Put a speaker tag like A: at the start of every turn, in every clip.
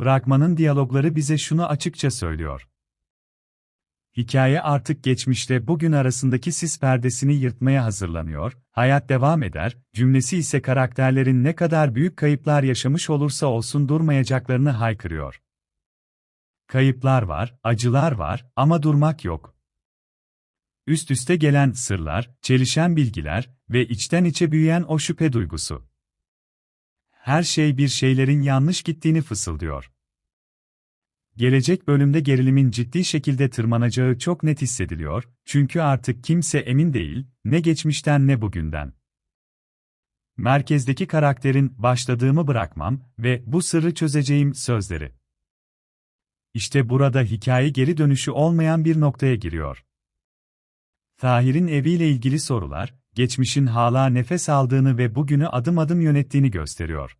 A: Fragmanın diyalogları bize şunu açıkça söylüyor. Hikaye artık geçmişte bugün arasındaki sis perdesini yırtmaya hazırlanıyor, hayat devam eder, cümlesi ise karakterlerin ne kadar büyük kayıplar yaşamış olursa olsun durmayacaklarını haykırıyor. Kayıplar var, acılar var ama durmak yok. Üst üste gelen sırlar, çelişen bilgiler ve içten içe büyüyen o şüphe duygusu. Her şey bir şeylerin yanlış gittiğini fısıldıyor. Gelecek bölümde gerilimin ciddi şekilde tırmanacağı çok net hissediliyor, çünkü artık kimse emin değil, ne geçmişten ne bugünden. Merkezdeki karakterin başladığımı bırakmam ve bu sırrı çözeceğim sözleri. İşte burada hikaye geri dönüşü olmayan bir noktaya giriyor. Tahir'in eviyle ilgili sorular, geçmişin hala nefes aldığını ve bugünü adım adım yönettiğini gösteriyor.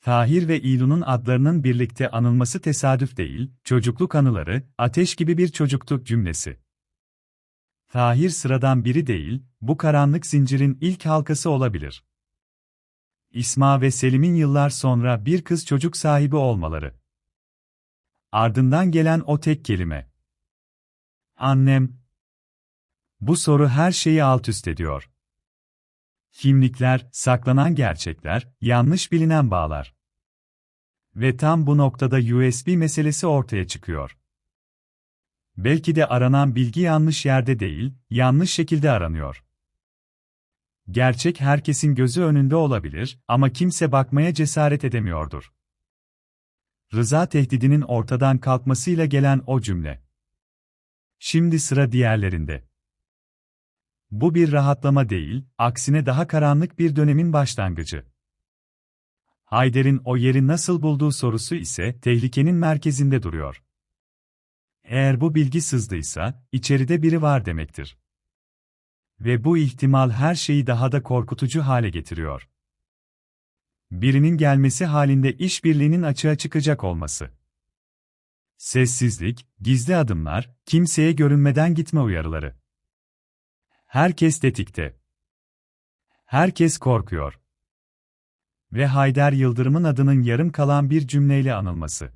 A: Tahir ve İlu'nun adlarının birlikte anılması tesadüf değil, çocukluk anıları, ateş gibi bir çocukluk cümlesi. Tahir sıradan biri değil, bu karanlık zincirin ilk halkası olabilir. İsma ve Selim'in yıllar sonra bir kız çocuk sahibi olmaları. Ardından gelen o tek kelime. Annem. Bu soru her şeyi alt üst ediyor. Kimlikler, saklanan gerçekler, yanlış bilinen bağlar. Ve tam bu noktada USB meselesi ortaya çıkıyor. Belki de aranan bilgi yanlış yerde değil, yanlış şekilde aranıyor. Gerçek herkesin gözü önünde olabilir ama kimse bakmaya cesaret edemiyordur. Rıza tehdidinin ortadan kalkmasıyla gelen o cümle. Şimdi sıra diğerlerinde. Bu bir rahatlama değil, aksine daha karanlık bir dönemin başlangıcı. Hayder'in o yeri nasıl bulduğu sorusu ise tehlikenin merkezinde duruyor. Eğer bu bilgi sızdıysa, içeride biri var demektir. Ve bu ihtimal her şeyi daha da korkutucu hale getiriyor. Birinin gelmesi halinde işbirliğinin açığa çıkacak olması. Sessizlik, gizli adımlar, kimseye görünmeden gitme uyarıları. Herkes tetikte. Herkes korkuyor. Ve Haydar Yıldırım'ın adının yarım kalan bir cümleyle anılması.